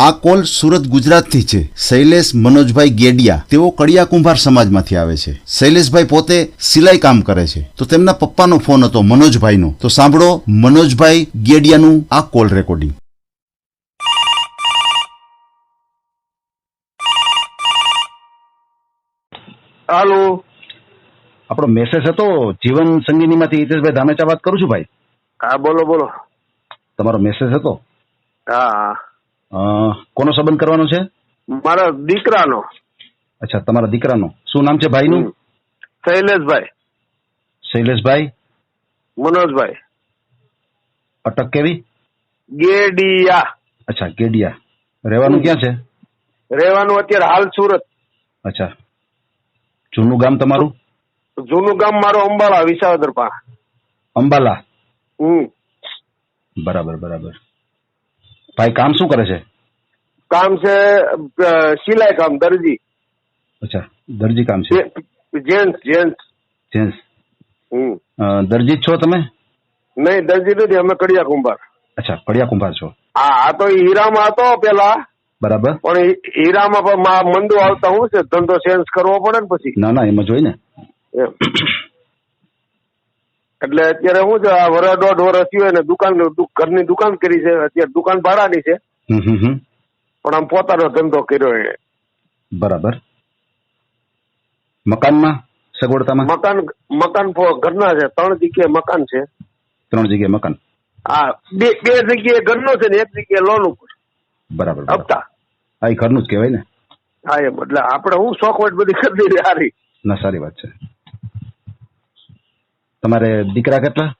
આ કોલ સુરત ગુજરાતથી છે. શૈલેષ મનોજભાઈ ગેડિયા. તેઓ કડિયા કુંભાર સમાજમાંથી આવે છે. શૈલેષભાઈ પોતે સિલાઈ કામ કરે છે. તો તેમના પપ્પાનો ફોન હતો મનોજભાઈનો. તો સાંભળો મનોજભાઈ ગેડિયાનું આ કોલ રેકોર્ડિંગ. હાલો. આપણો મેસેજ હતો જીવન સંગીનીમાંથી હિતેશભાઈ ધામેચા વાત કરું છું ભાઈ? હા બોલો બોલો. તમારો મેસેજ હતો? હા. કોનો સંબંધ કરવાનો છે? મારા દીકરાનો. અચ્છા તમારા દીકરાનો. શું નામ છે ભાઈનું? શૈલેષભાઈ. શૈલેષભાઈ? મનોજભાઈ. અટક કેવી? ગેડિયા. અચ્છા ગેડિયા. રહેવાનું ક્યાં છે? રહેવાનું અત્યારે હાલ સુરત. અચ્છા. જૂનું ગામ તમારું? જૂનું ગામ મારું અંબાલા વિસાવદર પા અંબાલા. હમ. બરાબર બરાબર. ભાઈ કામ શું કરે છે? કામ છે સિલાઈ કામ દરજી. અચ્છા દરજી કામ છે. Gents gents. જેન્ટ્સ. દરજી છો તમે? નહીં દરજી નથી અમે કડિયા કુંભાર. અચ્છા કડિયા કુંભાર છો. હા આ તો હીરામાં હતો પેલા. બરાબર. પણ હીરામાં પણ મંદુ આવતા હું છે ધંધો ચેન્જ કરવો પડે ને પછી. ના ના એમાં જોઈ ને. એટલે અત્યારે હું છે આ વરા દોઢ વર્ષ થયું ને દુકાન ઘરની દુકાન કરી છે. અત્યારે દુકાન ભાડાની છે. પણ આમ પોતાનો ધંધો કર્યો એને બરાબર. મકાનમાં સગવડતામાં? મકાન મકાન ઘરના છે. ત્રણ જગ્યાએ મકાન છે. ત્રણ જગ્યાએ મકાન? હા બે બે જગ્યાએ ઘરનો છે ને એક જગ્યાએ લોન ઉપર. બરાબર હપ્તા. આ એ ઘરનું જ કહેવાય ને? હા એમ. એટલે આપણે હું શોખવટ બધી કરી દીધી સારી ના સારી વાત છે. તમારે દીકરા કેટલા?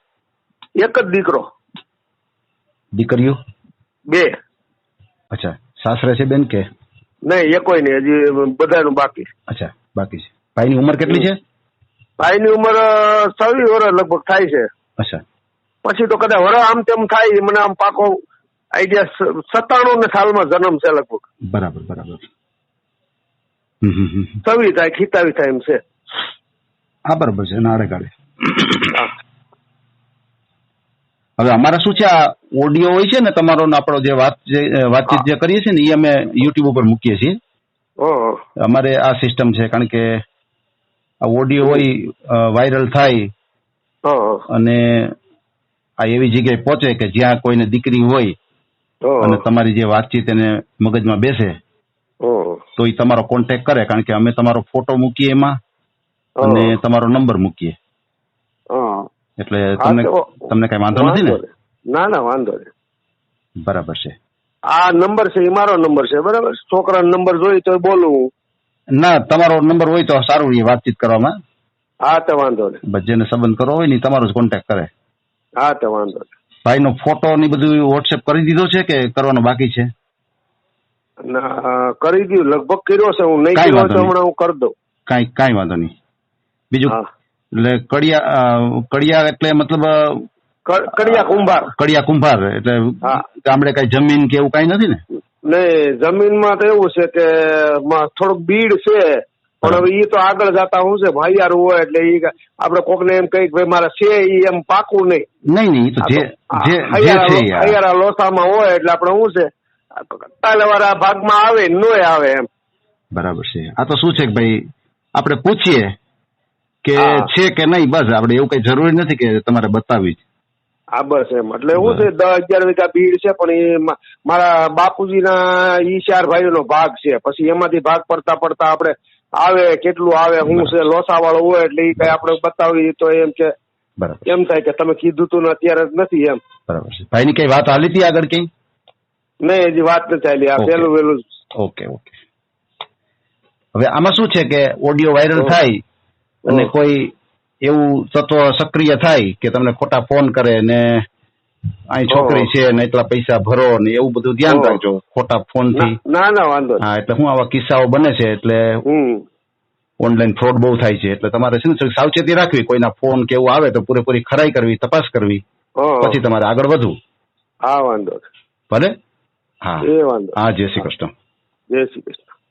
એક જ દીકરો. દીકરીઓ? બે. અચ્છા. સાસરે છે બેન કે? નહીં એકોય નહીં. હજી બધાનું બાકી. અચ્છા બાકી છે. ભાઈની ઉંમર કેટલી છે? ભાઈની ઉંમર છવ્વીસ વર્ષ લગભગ થાય છે. અચ્છા. પછી તો કદાચ વર આમ તેમ થાય મને આમ પાકો આઈડિયા સત્તાણું ને સાલમાં જન્મ છે લગભગ. બરાબર બરાબર. છવ્વીસ થાય ખીતાવી થાય એમ છે. હા બરાબર છે નાડે ગાડે. હવે અમારે શું છે? આ ઓડિયો હોય છે ને તમારો આપણો જે વાત વાતચીત જે કરીએ છીએ ને એ અમે યુટ્યુબ ઉપર મૂકીએ છીએ. અમારે આ સિસ્ટમ છે કારણ કે આ ઓડિયો હોય વાયરલ થાય. અને આ એવી જગ્યાએ પહોંચે કે જ્યાં કોઈને દીકરી હોય અને તમારી જે વાતચીત એને મગજમાં બેસે તો એ તમારો કોન્ટેક્ટ કરે કારણ કે અમે તમારો ફોટો મૂકીએ એમાં અને તમારો નંબર મૂકીએ. એટલે તમને તમને કઈ વાંધો નથી ને. ના ના વાંધો નહીં. બરાબર છે. આ નંબર છે એ મારો નંબર છે બરાબર? છોકરા નંબર જોઈ તો બોલું ના તમારો નંબર હોય તો સારું એ વાતચીત કરવામાં. હા તો વાંધો નહીં. જેને સંબંધ કરવો હોય ને તમારો જ કોન્ટેક્ટ કરે. હા તો વાંધો નહીં. ભાઈનો ફોટો ને બધું વોટ્સએપ કરી દીધો છે કે કરવાનો બાકી છે? ના, કરી દીધું લગભગ કર્યો છે હું નહીં કર્યો તો હમણાં હું કરી દઉં. કાંઈ કાંઈ વાંધો નહીં. બીજું એટલે કડિયા કડિયા એટલે મતલબ કડિયા કુંભાર. કડિયા કુંભાર એટલે ગામડે કઈ જમીન કે એવું કઈ નથી ને? નહીં જમીનમાં તો એવું છે કે થોડુંક બીડ છે પણ હવે એ તો આગળ જતા હું છે ભાઈયારું હોય એટલે આપડે કોક ને એમ કહી ભાઈ મારે છે એ એમ પાકું નહીં. નહીં નહીં તો જે જે હૈયારા લોસામાં હોય એટલે આપણે શું છે કાલેવાળા ભાગમાં આવે નોય આવે એમ. બરાબર છે. આ તો શું છે કે ભાઈ આપણે પૂછીએ કે છે કે નહીં બસ આપણે એવું કઈ જરૂરી નથી કે તમારે બતાવી હા બસ એમ. એટલે એવું છે દસ અગિયાર વીઘા ભીડ છે પણ એ મારા બાપુજીના ઈ ચાર ભાઈઓનો ભાગ છે. પછી એમાંથી ભાગ પડતા પડતા આપણે આવે કેટલું આવે હું છે લોસાવાળો હોય એટલે એ કઈ આપણે બતાવી તો એમ કે બરાબર. એમ થાય કે તમે કીધું તું ને અત્યારે જ નથી એમ. બરાબર છે. ભાઈની કઈ વાત હાલી હતી આગળ કઈ? નહીં હજી વાત નથી ચાલી આ. પેલું વેલું ઓકે ઓકે. હવે આમાં શું છે કે ઓડિયો વાયરલ થાય અને કોઈ એવું તત્વ સક્રિય થાય કે તમને ખોટા ફોન કરે ને અહીં છોકરી છે ને એટલા પૈસા ભરો ને એવું બધું ધ્યાન રાખજો ખોટા ફોનથી ના- ના વાંધો હા એટલે હું આવા કિસ્સાઓ બને છે એટલે ઓનલાઈન ફ્રોડ બહુ થાય છે. એટલે તમારે છે ને સાવચેતી રાખવી. કોઈના ફોન કે એવું આવે તો પૂરેપૂરી ખરાઈ કરવી તપાસ કરવી. પછી તમારે આગળ વધવું. હા વાંધો. ભલે? હા. વાંધો હા જય શ્રી કૃષ્ણ. જય શ્રી કૃષ્ણ.